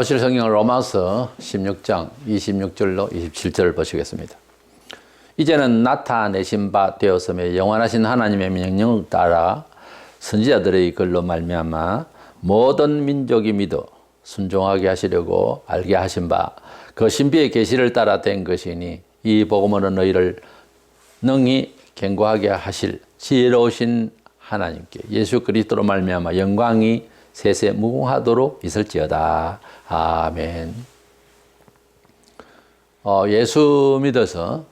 보실 성경은 로마서 16장 26절로 27절을 보시겠습니다. 이제는 나타내신 바 되었음에 영원하신 하나님의 명령을 따라 선지자들의 글로 말미암아 모든 민족이 믿어 순종하게 하시려고 알게 하신 바 그 신비의 계시를 따라 된 것이니 이 복음으로 너희를 능히 견고하게 하실 지혜로우신 하나님께 예수 그리스도로 말미암아 영광이 세세 무궁하도록 있을지어다. 아멘. 어, 예수 믿어서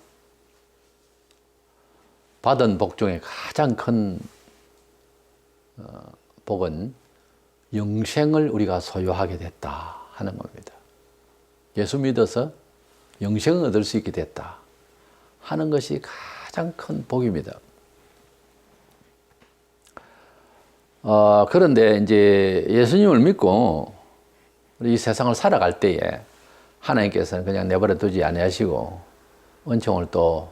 받은 복 중에 가장 큰 어, 복은 영생을 우리가 소유하게 됐다 하는 겁니다. 예수 믿어서 영생을 얻을 수 있게 됐다 하는 것이 가장 큰 복입니다. 어, 그런데 이제 예수님을 믿고 이 세상을 살아갈 때에 하나님께서는 그냥 내버려 두지 아니하시고 은총을 또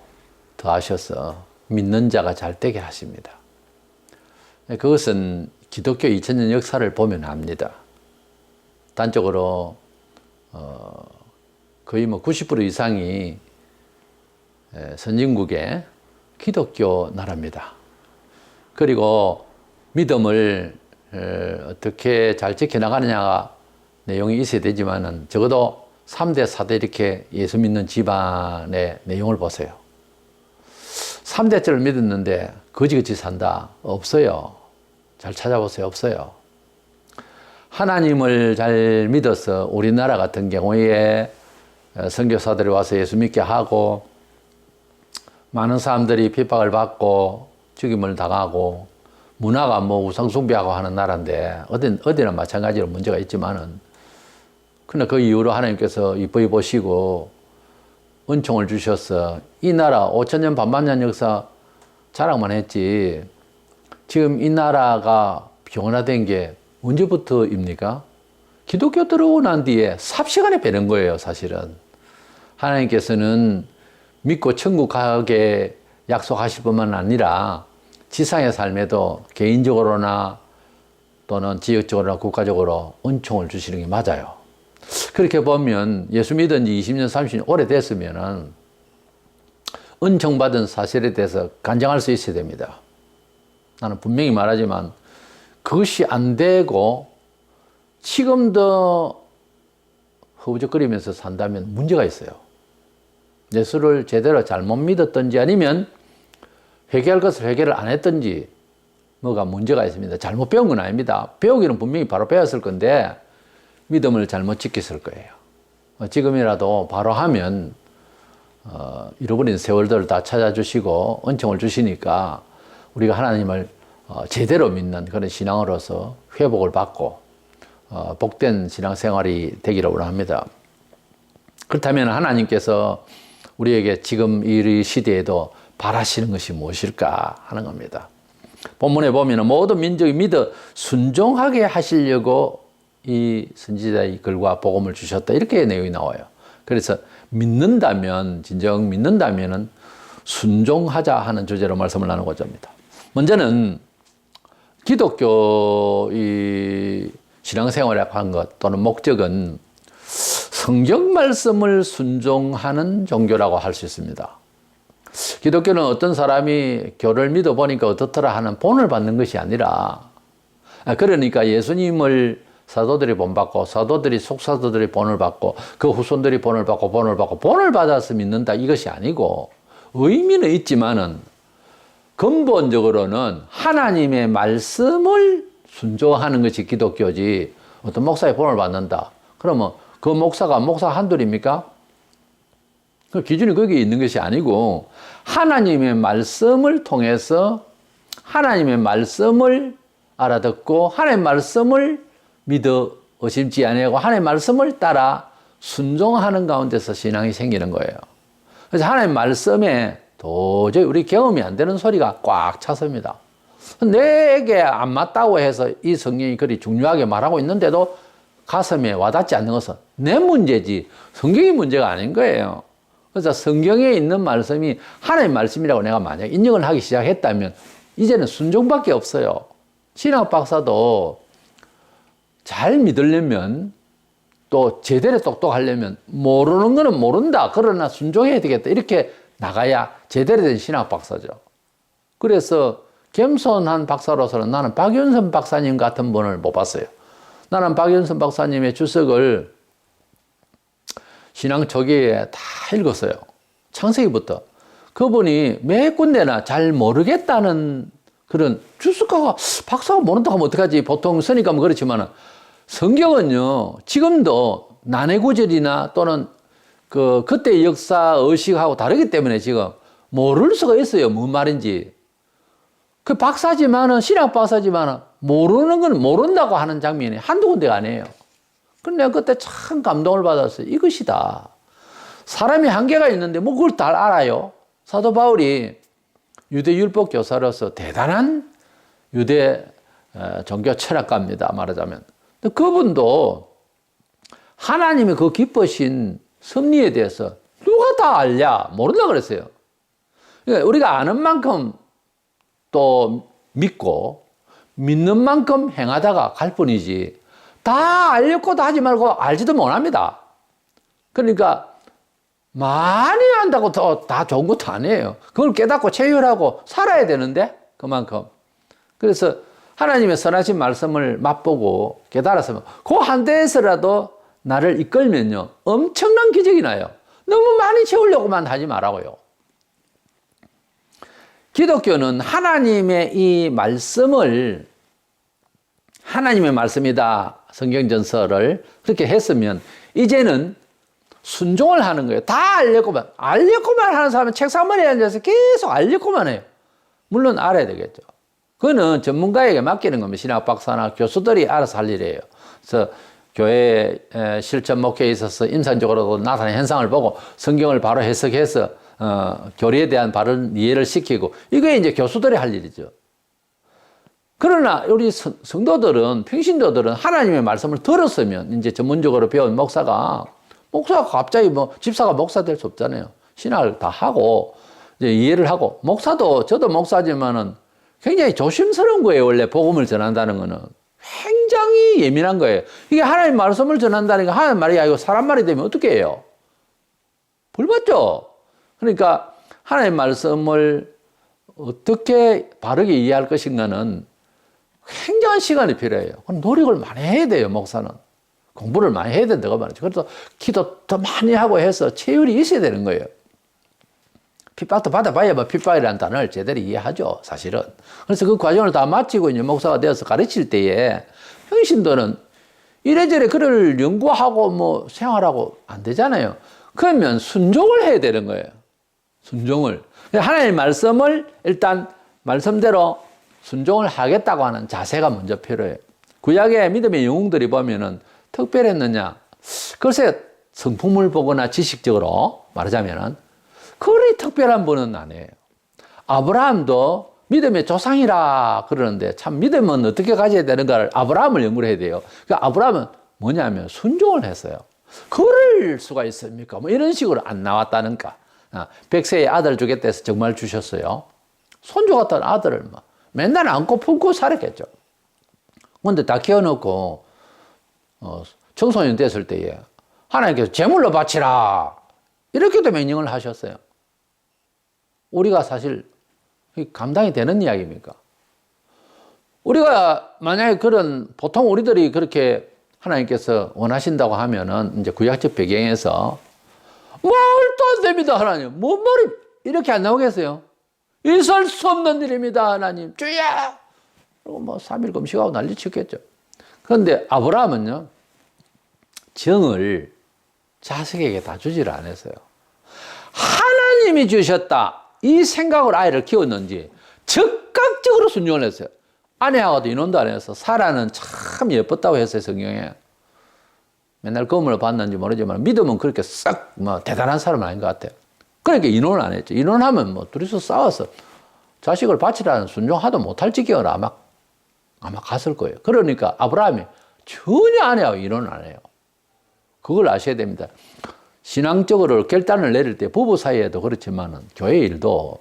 더하셔서 믿는 자가 잘 되게 하십니다. 그것은 기독교 2000년 역사를 보면 압니다. 단적으로 어, 거의 뭐 90% 이상이 선진국의 기독교 나라입니다. 그리고 믿음을 어떻게 잘 지켜나가느냐가 내용이 있어야 되지만은 적어도 3대, 4대 이렇게 예수 믿는 집안의 내용을 보세요. 3대째를 믿었는데 거지같이 산다? 없어요. 잘 찾아보세요. 없어요. 하나님을 잘 믿어서 우리나라 같은 경우에 선교사들이 와서 예수 믿게 하고 많은 사람들이 핍박을 받고 죽임을 당하고 문화가 뭐 우상숭배하고 하는 나라인데 어디 어디나 마찬가지로 문제가 있지만은 근데 그 이후로 하나님께서 이뻐이 보시고 은총을 주셔서 이 나라 5천 년 반만 년 역사 자랑만 했지 지금 이 나라가 병원화된 게 언제부터입니까? 기독교 들어오고 난 뒤에 삽시간에 배는 거예요, 사실은. 하나님께서는 믿고 천국 가게 약속하실 뿐만 아니라 지상의 삶에도 개인적으로나 또는 지역적으로나 국가적으로 은총을 주시는 게 맞아요. 그렇게 보면 예수 믿은 지 20년, 30년 오래됐으면은 은총 받은 사실에 대해서 간증할 수 있어야 됩니다. 나는 분명히 말하지만 그것이 안 되고 지금도 허우적거리면서 산다면 문제가 있어요. 예수를 제대로 잘못 믿었던지 아니면 회개할 것을 회개를 안 했던지 뭐가 문제가 있습니다. 잘못 배운 건 아닙니다. 배우기는 분명히 바로 배웠을 건데 믿음을 잘못 지켰을 거예요. 어, 지금이라도 바로 하면 어, 잃어버린 세월들을 다 찾아주시고 은총을 주시니까 우리가 하나님을 어, 제대로 믿는 그런 신앙으로서 회복을 받고 어, 복된 신앙생활이 되기를 원합니다. 그렇다면 하나님께서 우리에게 지금 이 시대에도 바라시는 것이 무엇일까 하는 겁니다. 본문에 보면 모든 민족이 믿어 순종하게 하시려고 이 선지자의 글과 복음을 주셨다 이렇게 내용이 나와요. 그래서 믿는다면 진정 믿는다면은 순종하자 하는 주제로 말씀을 나누고자 합니다. 먼저는 기독교 이 신앙생활에 한것 또는 목적은 성경 말씀을 순종하는 종교라고 할 수 있습니다. 기독교는 어떤 사람이 교를 믿어보니까 어떻더라 하는 본을 받는 것이 아니라 그러니까 예수님을 사도들이 본받고 사도들이 속사도들이 본을 받고 그 후손들이 본을 받고 본을 받고 본을 받아서 믿는다 이것이 아니고 의미는 있지만은 근본적으로는 하나님의 말씀을 순종하는 것이 기독교지 어떤 목사의 본을 받는다. 그러면 그 목사가 목사 한둘입니까? 그 기준이 거기에 있는 것이 아니고 하나님의 말씀을 통해서 하나님의 말씀을 알아듣고 하나님의 말씀을 믿어 의심지 아니하고 하나님의 말씀을 따라 순종하는 가운데서 신앙이 생기는 거예요. 그래서 하나님의 말씀에 도저히 우리 경험이 안 되는 소리가 꽉 찼습니다. 내게 안 맞다고 해서 이 성경이 그리 중요하게 말하고 있는데도 가슴에 와닿지 않는 것은 내 문제지 성경의 문제가 아닌 거예요. 그래서 성경에 있는 말씀이 하나님의 말씀이라고 내가 만약 인정을 하기 시작했다면 이제는 순종밖에 없어요. 신학 박사도 잘 믿으려면 또 제대로 똑똑하려면 모르는 거는 모른다. 그러나 순종해야 되겠다. 이렇게 나가야 제대로 된 신학 박사죠. 그래서 겸손한 박사로서는 나는 박윤선 박사님 같은 분을 못 봤어요. 나는 박윤선 박사님의 주석을 신앙 초기에 다 읽었어요. 창세기부터. 그분이 매 군데나 잘 모르겠다는 그런 주석가가 박사가 모른다 하면 어떡하지? 보통 선입감은 그렇지만 성경은요, 지금도 난해구절이나 또는 그, 그때 역사 의식하고 다르기 때문에 지금 모를 수가 있어요. 뭔 말인지. 그 박사지만은, 신학 박사지만은 모르는 건 모른다고 하는 장면이 한두 군데가 아니에요. 근데 내가 그때 참 감동을 받았어요. 이것이다. 사람이 한계가 있는데 뭐 그걸 다 알아요. 사도 바울이 유대 율법 교사로서 대단한 유대 어, 종교 철학가입니다. 말하자면. 그분도 하나님의 그 기쁘신 섭리에 대해서 누가 다 알냐? 모른다 그랬어요. 그러니까 우리가 아는 만큼 또 믿고 믿는 만큼 행하다가 갈 뿐이지 다 알려고도 하지 말고 알지도 못합니다. 그러니까 많이 안다고 더다 좋은 것도 아니에요. 그걸 깨닫고 체휼하고 살아야 되는데 그만큼. 그래서 하나님의 선하신 말씀을 맛보고 깨달았으면 그 한 대에서라도 나를 이끌면요 엄청난 기적이 나요. 너무 많이 채우려고만 하지 말라고요. 기독교는 하나님의 이 말씀을 하나님의 말씀이다 성경전서를 그렇게 했으면 이제는 순종을 하는 거예요. 다 알려고만 알려고만 하는 사람은 책상머리에 앉아서 계속 알려고만 해요. 물론 알아야 되겠죠. 그거는 전문가에게 맡기는 겁니다. 신학 박사나 교수들이 알아서 할 일이에요. 그래서 교회 실천 목회에 있어서 임상적으로 나타나는 현상을 보고 성경을 바로 해석해서 어, 교리에 대한 바른 이해를 시키고 이게 이제 교수들이 할 일이죠. 그러나 우리 성도들은 평신도들은 하나님의 말씀을 들었으면 이제 전문적으로 배운 목사가 목사가 갑자기 뭐 집사가 목사 될 수 없잖아요. 신학을 다 하고 이제 이해를 하고 목사도 저도 목사지만은 굉장히 조심스러운 거예요. 원래 복음을 전한다는 거는 굉장히 예민한 거예요. 이게 하나님 말씀을 전한다는 게 하나님 말이 아니고 사람 말이 되면 어떻게 해요? 불받죠. 그러니까 하나님 말씀을 어떻게 바르게 이해할 것인가는 굉장한 시간이 필요해요. 노력을 많이 해야 돼요, 목사는. 공부를 많이 해야 된다고 말이죠. 그래서 기도 더 많이 하고 해서 체율이 있어야 되는 거예요. 핍박도 받아봐야 뭐 핍박이라는 단어를 제대로 이해하죠, 사실은. 그래서 그 과정을 다 마치고 이제 목사가 되어서 가르칠 때에 평신도는 이래저래 글을 연구하고 뭐 생활하고 안 되잖아요. 그러면 순종을 해야 되는 거예요. 순종을. 하나님의 말씀을 일단 말씀대로 순종을 하겠다고 하는 자세가 먼저 필요해요. 구약의 믿음의 영웅들이 보면은 특별했느냐? 글쎄, 성품을 보거나 지식적으로 말하자면은 그리 특별한 분은 아니에요. 아브라함도 믿음의 조상이라 그러는데 참 믿음은 어떻게 가져야 되는가를 아브라함을 연구를 해야 돼요. 그 아브라함은 뭐냐면 순종을 했어요. 그럴 수가 있습니까? 뭐 이런 식으로 안 나왔다는가. 아, 백세의 아들 주겠다 해서 정말 주셨어요. 손주 같은 아들을 뭐 맨날 안고 품고 살았겠죠. 근데 다 키워놓고 어, 청소년 됐을 때에 하나님께서 제물로 바치라 이렇게도 명령을 하셨어요. 우리가 사실 감당이 되는 이야기입니까? 우리가 만약에 그런 보통 우리들이 그렇게 하나님께서 원하신다고 하면은 이제 구약적 배경에서 말도 안 됩니다 하나님 뭔 말이 이렇게 안 나오겠어요? 있을 수 없는 일입니다 하나님 주야 그리고 뭐 3일 금식하고 난리 쳤겠죠. 그런데 아브라함은요 정을 자식에게 다 주지를 않았어요. 하나님이 주셨다. 이 생각을 아이를 키웠는지 적극적으로 순종을 했어요. 아내하고도 인혼도 안 해서 사라는 참 예뻤다고 했어요, 성경에. 맨날 검을 봤는지 모르지만 믿음은 그렇게 싹 뭐 대단한 사람은 아닌 것 같아요. 그러니까 인혼을 안 했죠. 인혼하면 뭐 둘이서 싸워서 자식을 바치라는 순종하도 못할 지경을 아마 아마 갔을 거예요. 그러니까 아브라함이 전혀 아내하고 인혼을 안 해요. 그걸 아셔야 됩니다. 신앙적으로 결단을 내릴 때 부부 사이에도 그렇지만은 교회 일도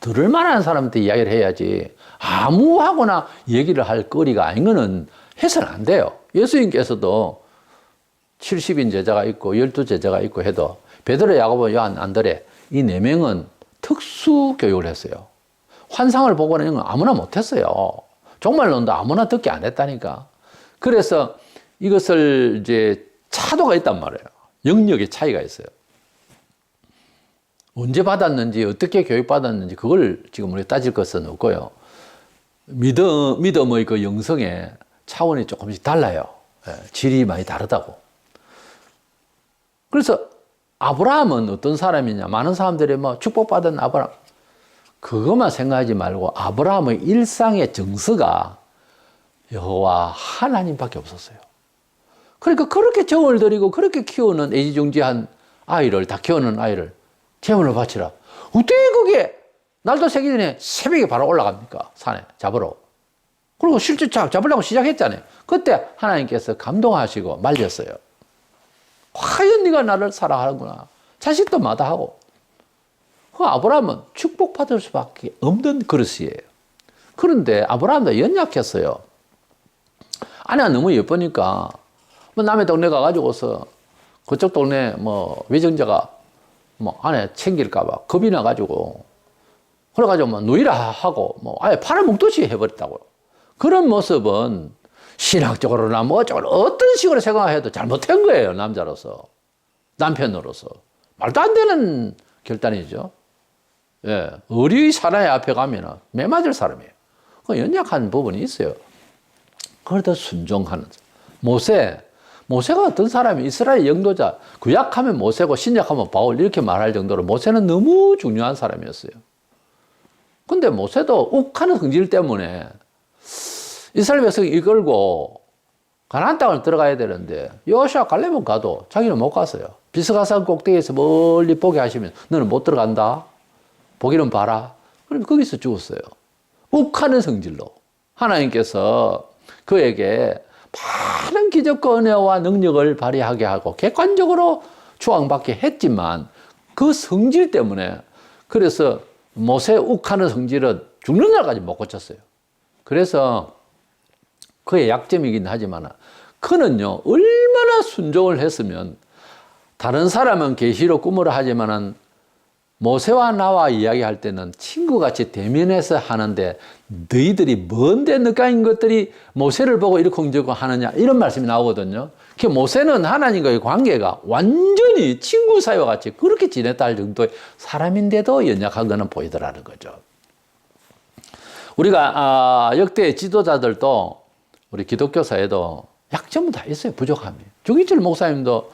들을 만한 사람한테 이야기를 해야지 아무하거나 얘기를 할 거리가 아닌 거는 해서는 안 돼요. 예수님께서도 70인 제자가 있고 12 제자가 있고 해도 베드로, 야고보, 요한, 안드레 이 네 명은 특수 교육을 했어요. 환상을 보거나 이런 건 아무나 못했어요. 종말론도 아무나 듣게 안 했다니까. 그래서 이것을 이제 차도가 있단 말이에요. 영역의 차이가 있어요. 언제 받았는지 어떻게 교육받았는지 그걸 지금 우리 따질 것은 없고요. 믿음, 믿음의 그 영성의 차원이 조금씩 달라요. 예, 질이 많이 다르다고. 그래서 아브라함은 어떤 사람이냐? 많은 사람들이 뭐 축복받은 아브라함. 그것만 생각하지 말고 아브라함의 일상의 정서가 여호와 하나님밖에 없었어요. 그러니까 그렇게 정을 들이고 그렇게 키우는 애지중지한 아이를 다 키우는 아이를 제물로 바치라. 어떻게 그게 날도 새기 전에 새벽에 바로 올라갑니까? 산에 잡으러. 그리고 실제 잡, 잡으려고 시작했잖아요. 그때 하나님께서 감동하시고 말렸어요. 과연 네가 나를 사랑하는구나. 자식도 마다하고. 그 아브라함은 축복받을 수밖에 없는 그릇이에요. 그런데 아브라함도 연약했어요. 아내가 너무 예쁘니까 뭐 남의 동네 가가지고서 그쪽 동네 뭐 외정자가 뭐 아내 챙길까봐 겁이 나가지고 그래가지고 뭐 누이라 하고 뭐 아예 팔을 먹듯이 해버렸다고요. 그런 모습은 신학적으로나 뭐 어쩌고 어떤 식으로 생각해도 잘못한 거예요 남자로서 남편으로서 말도 안 되는 결단이죠. 예, 의리의 사나이 앞에 가면은 매맞을 사람이에요. 그 연약한 부분이 있어요. 그래도 순종하는 모세 모세가 어떤 사람이 이스라엘 영도자 구약하면 모세고 신약하면 바울 이렇게 말할 정도로 모세는 너무 중요한 사람이었어요. 근데 모세도 욱하는 성질 때문에 이스라엘 백성이 이끌고 가나안 땅을 들어가야 되는데 여호수아 갈렙은 가도 자기는 못 갔어요. 비스가산 꼭대기에서 멀리 보게 하시면 너는 못 들어간다. 보기는 봐라. 그럼 거기서 죽었어요. 욱하는 성질로 하나님께서 그에게 기적과 은혜와 능력을 발휘하게 하고 객관적으로 추앙받게 했지만 그 성질 때문에 그래서 모세 욱하는 성질은 죽는 날까지 못 고쳤어요. 그래서 그의 약점이긴 하지만 그는요 얼마나 순종을 했으면 다른 사람은 계시로 꿈으로 하지만은 모세와 나와 이야기할 때는 친구같이 대면해서 하는데 너희들이 뭔데 느까인 것들이 모세를 보고 이렇게 하느냐 이런 말씀이 나오거든요. 그 모세는 하나님과의 관계가 완전히 친구 사이와 같이 그렇게 지냈다 할 정도의 사람인데도 연약한 것은 보이더라는 거죠. 우리가 아, 역대 지도자들도 우리 기독교사에도 약점은 다 있어요. 부족함이. 주기철 목사님도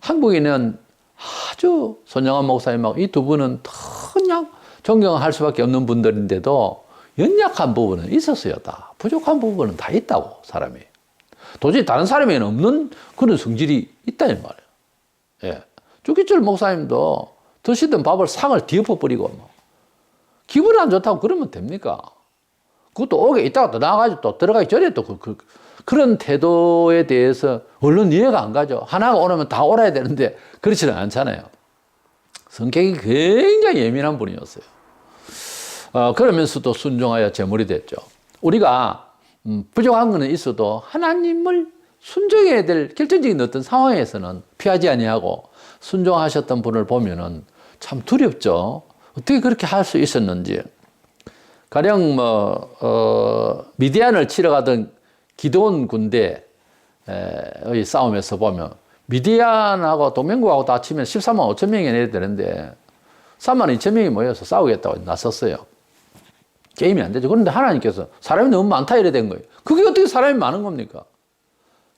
한국에는 아주 손영환 목사님하고 이 두 분은 그냥 존경할 수밖에 없는 분들인데도 연약한 부분은 있었어요. 다. 부족한 부분은 다 있다고, 사람이. 도저히 다른 사람에는 없는 그런 성질이 있다는 말이에요. 예. 주기철 목사님도 드시던 밥을 상을 뒤엎어버리고, 뭐. 기분 안 좋다고 그러면 됩니까? 그것도 오게 있다가 또 나가가지고 또 들어가기 전에 또 그, 그, 그런 태도에 대해서 얼른 이해가 안 가죠. 하나가 오면 다 오라야 되는데 그렇지는 않잖아요. 성격이 굉장히 예민한 분이었어요. 어, 그러면서도 순종하여 제물이 됐죠. 우리가 음, 부족한 것은 있어도 하나님을 순종해야 될 결정적인 어떤 상황에서는 피하지 아니하고 순종하셨던 분을 보면은 참 두렵죠. 어떻게 그렇게 할 수 있었는지. 가령 뭐 어, 미디안을 치러 가던 기도원 군대의 싸움에서 보면 미디안하고 동맹국하고 다 치면 13만 5천 명이 내야 되는데 3만 2천 명이 모여서 싸우겠다고 나섰어요. 게임이 안 되죠. 그런데 하나님께서 사람이 너무 많다 이래 된 거예요. 그게 어떻게 사람이 많은 겁니까?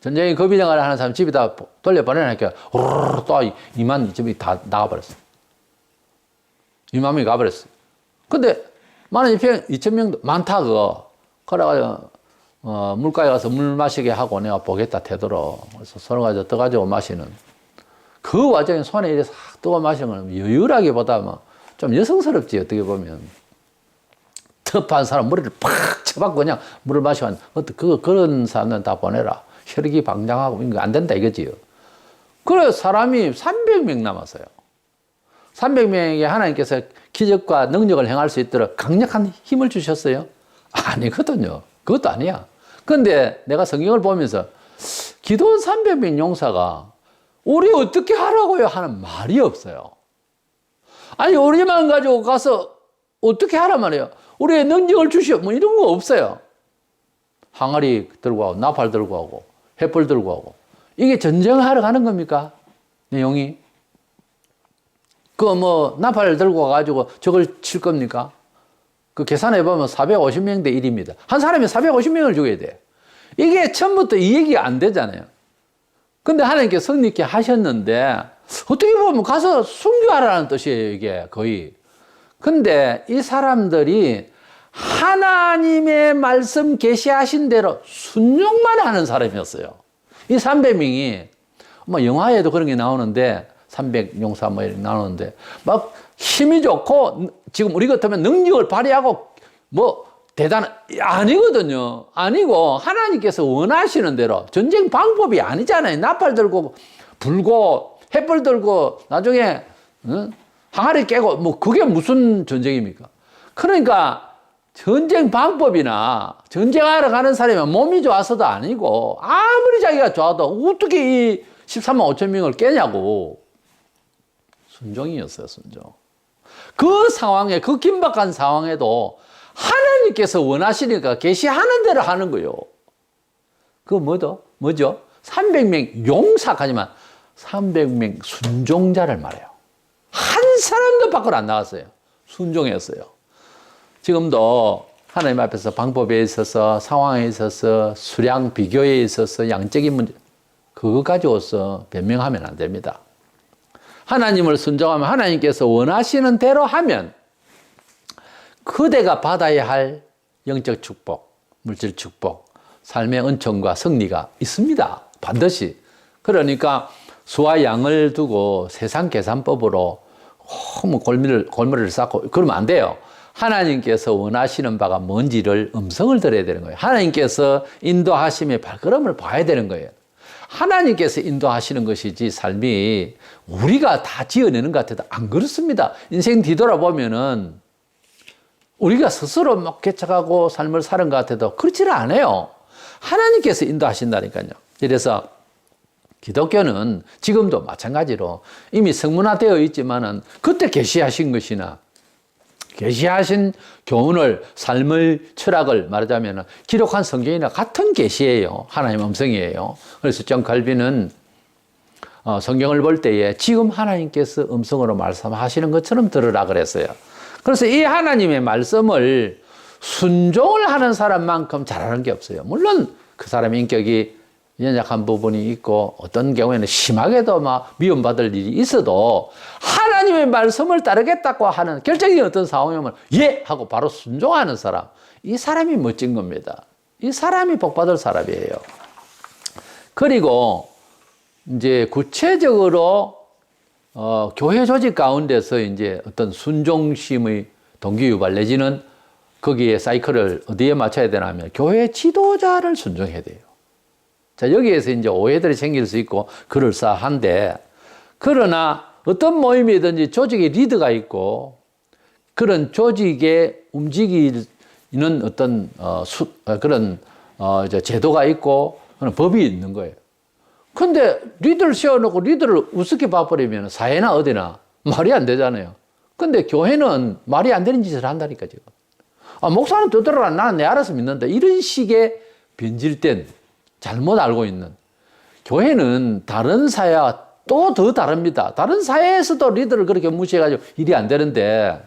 전쟁에 거비생활을 하는 사람 집에다 돌려보내니까 또 2만 2천 명이 다 나가버렸어요. 2만 명이 가버렸어요. 근데 만 2천 명도 많다 그거. 그래가지고 어, 물가에 가서 물 마시게 하고 내가 보겠다 되도록 그래서 서로 가지고 떠가지고 마시는 그 와중에 손에 이렇게 싹 떠가 마시면 여유라기보다 뭐좀 여성스럽지 어떻게 보면 터프한 사람 머리를 팍 쳐박고 그냥 물을 마시면 그 그런 사람은 다 보내라 혈기 방장하고 이거 안 된다 이거지요. 그래 사람이 300명 남았어요. 300명에게 하나님께서 기적과 능력을 행할 수 있도록 강력한 힘을 주셨어요? 아니거든요. 그것도 아니야. 근데 내가 성경을 보면서 기도원 300명 용사가 우리 어떻게 하라고요 하는 말이 없어요. 아니 우리만 가지고 가서 어떻게 하란 말이에요. 우리의 능력을 주시오 뭐 이런 거 없어요. 항아리 들고 하고 나팔 들고 하고 횃불 들고 하고 이게 전쟁하러 가는 겁니까? 내용이 그 뭐 나팔 들고 가가지고 저걸 칠 겁니까? 그 계산해 보면 450명 대 1입니다. 한 사람이 450명을 죽여야 돼. 이게 처음부터 이 얘기가 안 되잖아요. 근데 하나님께 성립케 하셨는데 어떻게 보면 가서 순교하라는 뜻이에요, 이게 거의. 근데 이 사람들이 하나님의 말씀 계시하신 대로 순종만 하는 사람이었어요. 이 300명이 뭐 영화에도 그런 게 나오는데 300 용사 뭐 이렇게 나오는데 막 힘이 좋고 지금 우리 같으면 능력을 발휘하고 뭐 대단 아니거든요. 아니고 하나님께서 원하시는 대로 전쟁 방법이 아니잖아요. 나팔 들고 불고 햇불 들고 나중에 응? 항아리 깨고 뭐 그게 무슨 전쟁입니까? 그러니까 전쟁 방법이나 전쟁하러 가는 사람이 몸이 좋아서도 아니고 아무리 자기가 좋아도 어떻게 이 13만 5천 명을 깨냐고 순종이었어요 순종 그 상황에 그 긴박한 상황에도 하나님께서 원하시니까 계시하는 대로 하는 거요 그 뭐죠? 뭐죠? 300명 용사까지만 300명 순종자를 말해요 한 사람도 밖으로 안 나갔어요 순종했어요 지금도 하나님 앞에서 방법에 있어서 상황에 있어서 수량 비교에 있어서 양적인 문제 그거 가지고서 변명하면 안 됩니다. 하나님을 순종하면 하나님께서 원하시는 대로 하면 그대가 받아야 할 영적 축복, 물질 축복, 삶의 은총과 승리가 있습니다. 반드시. 그러니까 수와 양을 두고 세상 계산법으로 너무 골미를, 골머리를 쌓고 그러면 안 돼요. 하나님께서 원하시는 바가 뭔지를 음성을 들어야 되는 거예요. 하나님께서 인도하심의 발걸음을 봐야 되는 거예요. 하나님께서 인도하시는 것이지 삶이 우리가 다 지어내는 것 같아도 안 그렇습니다. 인생 뒤돌아보면은 우리가 스스로 막 개척하고 삶을 사는 것 같아도 그렇지는 않아요. 하나님께서 인도하신다니까요. 그래서 기독교는 지금도 마찬가지로 이미 성문화되어 있지만은 그때 계시하신 것이나 계시하신 교훈을 삶의 철학을 말하자면 기록한 성경이나 같은 계시예요. 하나님 음성이에요. 그래서 정 칼빈은 어, 성경을 볼 때에 지금 하나님께서 음성으로 말씀하시는 것처럼 들으라 그랬어요. 그래서 이 하나님의 말씀을 순종을 하는 사람만큼 잘하는 게 없어요. 물론 그 사람의 인격이 연약한 부분이 있고 어떤 경우에는 심하게도 막 미움받을 일이 있어도 하나님의 말씀을 따르겠다고 하는 결정이 어떤 상황이면 예 하고 바로 순종하는 사람 이 사람이 멋진 겁니다. 이 사람이 복받을 사람이에요. 그리고 이제 구체적으로 어, 교회 조직 가운데서 이제 어떤 순종심의 동기 유발 내지는 거기에 사이클을 어디에 맞춰야 되냐면 교회 지도자를 순종해야 돼요. 자, 여기에서 이제 오해들이 생길 수 있고 그럴싸한데 그러나 어떤 모임이든지 조직의 리더가 있고 그런 조직에 움직이는 어떤 어, 수, 어, 그런 어, 제도가 있고 그런 법이 있는 거예요. 근데 리더를 세워놓고 리더를 우습게 봐버리면 사회나 어디나 말이 안 되잖아요. 근데 교회는 말이 안 되는 짓을 한다니까 지금. 아, 목사는 떠들어라. 나는 내 알아서 믿는다. 이런 식의 변질된 잘못 알고 있는 교회는 다른 사회와 또 더 다릅니다. 다른 사회에서도 리더를 그렇게 무시해가지고 일이 안 되는데,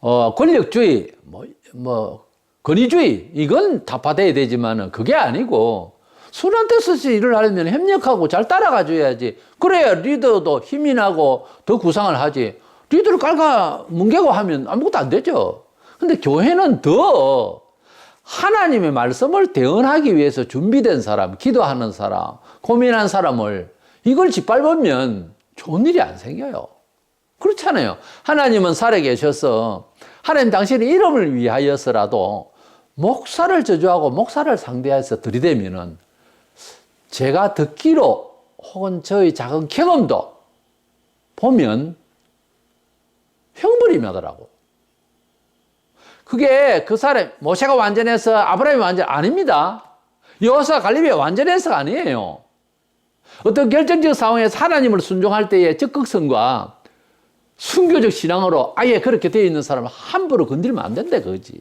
어, 권력주의, 뭐, 뭐, 권위주의, 이건 타파돼야 되지만은 그게 아니고, 순한 뜻에서 일을 하려면 협력하고 잘 따라가 줘야지. 그래야 리더도 힘이 나고 더 구상을 하지. 리더를 깔가 뭉개고 하면 아무것도 안 되죠. 근데 교회는 더 하나님의 말씀을 대언하기 위해서 준비된 사람, 기도하는 사람, 고민한 사람을 이걸 짓밟으면 좋은 일이 안 생겨요. 그렇잖아요. 하나님은 살아 계셔서 하나님 당신의 이름을 위하여서라도 목사를 저주하고 목사를 상대해서 들이대면은 제가 듣기로 혹은 저의 작은 경험도 보면 형벌이 나더라고. 그게 그 사람, 모세가 완전해서 아브라함이 완전 아닙니다. 여호사 갈립이 완전히 해석 아니에요. 어떤 결정적 상황에서 하나님을 순종할 때의 적극성과 순교적 신앙으로 아예 그렇게 되어 있는 사람을 함부로 건드리면 안 된다 그거지.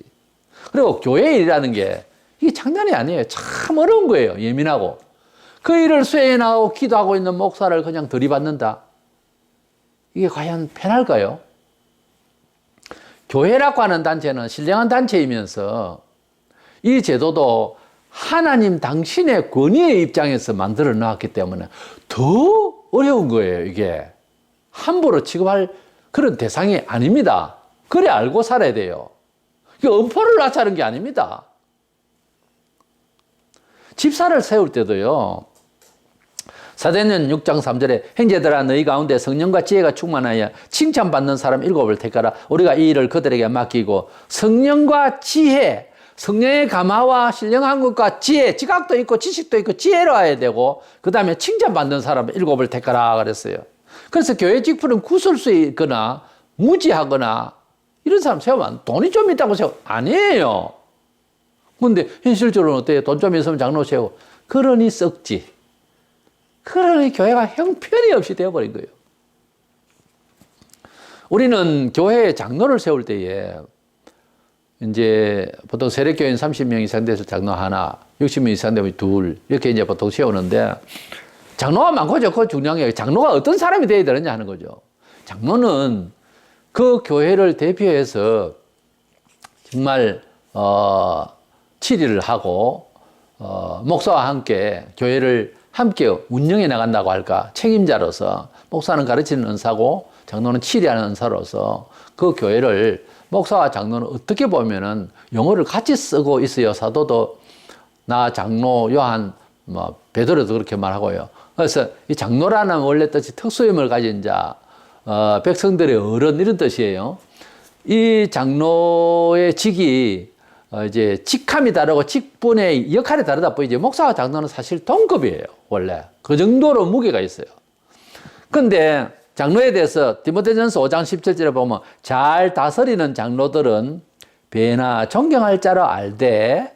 그리고 교회 일이라는 게 이게 장난이 아니에요. 참 어려운 거예요. 예민하고. 그 일을 수행하고 기도하고 있는 목사를 그냥 들이받는다. 이게 과연 편할까요? 교회라고 하는 단체는 신령한 단체이면서 이 제도도 하나님 당신의 권위의 입장에서 만들어 놨기 때문에 더 어려운 거예요, 이게. 함부로 취급할 그런 대상이 아닙니다. 그래 알고 살아야 돼요. 이게 엄포를 놨자는 게 아닙니다. 집사를 세울 때도요. 사도행전 6장 3절에 형제들아 너희 가운데 성령과 지혜가 충만하여 칭찬받는 사람 일곱을 택하라. 우리가 이 일을 그들에게 맡기고 성령과 지혜 성령의 감화와 신령한 것과 지혜 지각도 있고 지식도 있고 지혜로 해야 되고 그 다음에 칭찬받는 사람 일곱을 택하라 그랬어요. 그래서 교회 직분은 구설 수 있거나 무지하거나 이런 사람 세우면 돈이 좀 있다고 세우 아니에요. 근데 현실적으로는 어때요? 돈 좀 있으면 장로 세우고. 그러니 썩지 그러니 교회가 형편이 없이 되어버린 거예요. 우리는 교회에 장로를 세울 때에 이제 보통 세례교인 30명 이상 돼서 장로 하나, 60명 이상 되면 둘, 이렇게 이제 보통 세우는데 장로가 많고 적고 중요한 게 장로가 어떤 사람이 되어야 되느냐 하는 거죠. 장로는 그 교회를 대표해서 정말, 어, 치리를 하고, 어, 목사와 함께 교회를 함께 운영해 나간다고 할까? 책임자로서 목사는 가르치는 은사고 장로는 치리하는 은사로서 그 교회를 목사와 장로는 어떻게 보면은 영어를 같이 쓰고 있어요 사도도. 나 장로 요한 뭐 베드로도 그렇게 말하고요. 그래서 이 장로라는 원래 뜻이 특수임을 가진 자 어, 백성들의 어른 이런 뜻이에요. 이 장로의 직이 어, 이제 직함이 다르고 직분의 역할이 다르다 보이죠. 목사와 장로는 사실 동급이에요. 원래. 그 정도로 무게가 있어요. 근데 장로에 대해서 디모데전서 5장 17절에 보면 잘 다스리는 장로들은 배나 존경할 자로 알되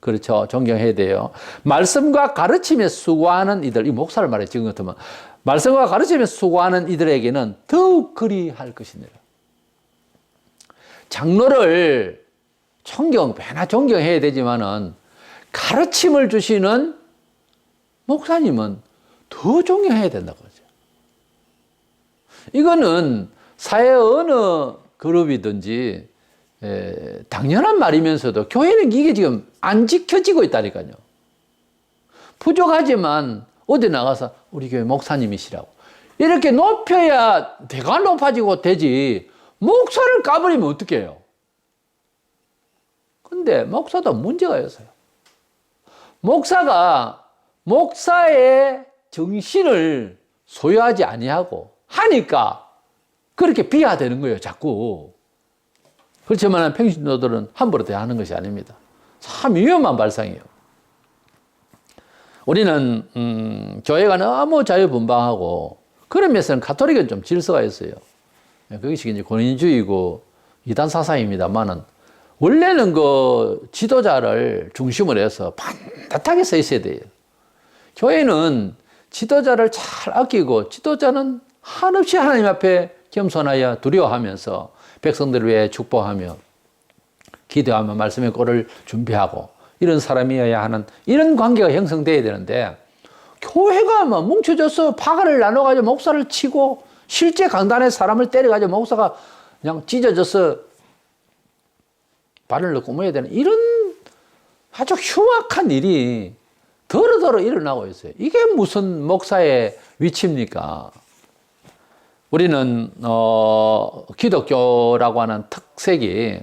그렇죠. 존경해야 돼요. 말씀과 가르침에 수고하는 이들, 이 목사를 말해 지금 같으면 말씀과 가르침에 수고하는 이들에게는 더욱 그리할 것이니라. 장로를 존경, 배나 존경해야 되지만은 가르침을 주시는 목사님은 더 존경해야 된다고 하죠. 이거는 사회 어느 그룹이든지 에, 당연한 말이면서도 교회는 이게 지금 안 지켜지고 있다니까요. 부족하지만 어디 나가서 우리 교회 목사님이시라고 이렇게 높여야 대가 높아지고 되지 목사를 까버리면 어떡해요? 근데 목사도 문제가 있어요. 목사가 목사의 정신을 소유하지 아니하고 하니까 그렇게 비하되는 거예요, 자꾸. 그렇지만 평신도들은 함부로 대하는 것이 아닙니다. 참 위험한 발상이에요. 우리는 음, 교회가 너무 자유분방하고 그런 면에서는 가톨릭은 좀 질서가 있어요. 그것이 이제 권위주의고 이단 사상입니다만은 원래는 그 지도자를 중심으로 해서 반듯하게 서 있어야 돼요. 교회는 지도자를 잘 아끼고 지도자는 한없이 하나님 앞에 겸손하여 두려워하면서 백성들을 위해 축복하며 기도하며 말씀의 꼴을 준비하고 이런 사람이어야 하는 이런 관계가 형성돼야 되는데 교회가 뭐 뭉쳐져서 파가를 나눠가지고 목사를 치고 실제 강단에 사람을 때려가지고 목사가 그냥 찢어져서 발을 넣고 모여야 되는 이런 아주 흉악한 일이 더러더러 일어나고 있어요. 이게 무슨 목사의 위치입니까? 우리는 어, 기독교라고 하는 특색이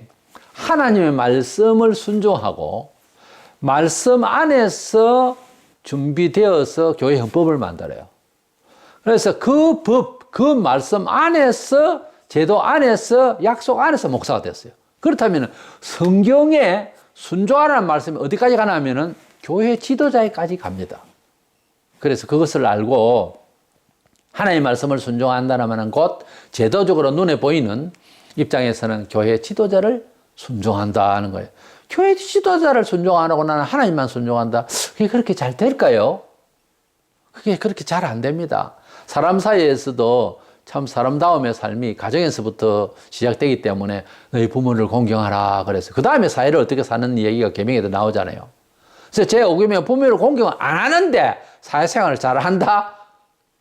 하나님의 말씀을 순종하고 말씀 안에서 준비되어서 교회 헌법을 만들어요. 그래서 그 법, 그 말씀 안에서 제도 안에서 약속 안에서 목사가 됐어요. 그렇다면 성경에 순종하라는 말씀이 어디까지 가냐면은 교회 지도자에까지 갑니다. 그래서 그것을 알고 하나님의 말씀을 순종한다는 곧 제도적으로 눈에 보이는 입장에서는 교회 지도자를 순종한다는 거예요. 교회 지도자를 순종 안 하고 나는 하나님만 순종한다. 그게 그렇게 잘 될까요? 그게 그렇게 잘 안 됩니다. 사람 사이에서도 참 사람다움의 삶이 가정에서부터 시작되기 때문에 너희 부모를 공경하라 그래서 그 다음에 사회를 어떻게 사는 얘기가 계명에도 나오잖아요. 그래서 제 오기면 부모를 공경을 안 하는데 사회생활을 잘 한다?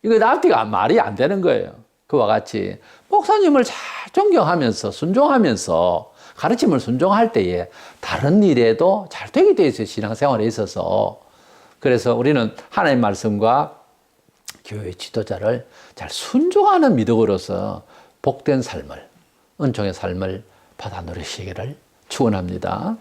이거 앞뒤가 말이 안 되는 거예요. 그와 같이 목사님을 잘 존경하면서 순종하면서 가르침을 순종할 때에 다른 일에도 잘 되게 돼 있어요. 신앙생활에 있어서. 그래서 우리는 하나님 말씀과 교회 지도자를 잘 순종하는 미덕으로서 복된 삶을, 은총의 삶을 받아 누리시기를 축원합니다.